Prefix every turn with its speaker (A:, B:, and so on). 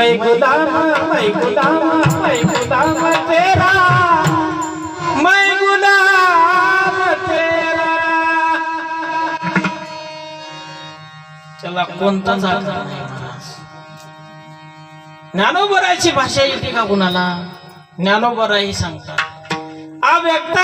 A: मैं गुलाम मैं गुलाम मैं गुलाम तेरा मैं गुलाम तेरा
B: चला कोणता झाला? नाही ज्ञानोबराची भाषा येते का कुणाला? ज्ञानोबराही सांगतात.
A: अव्यक्त!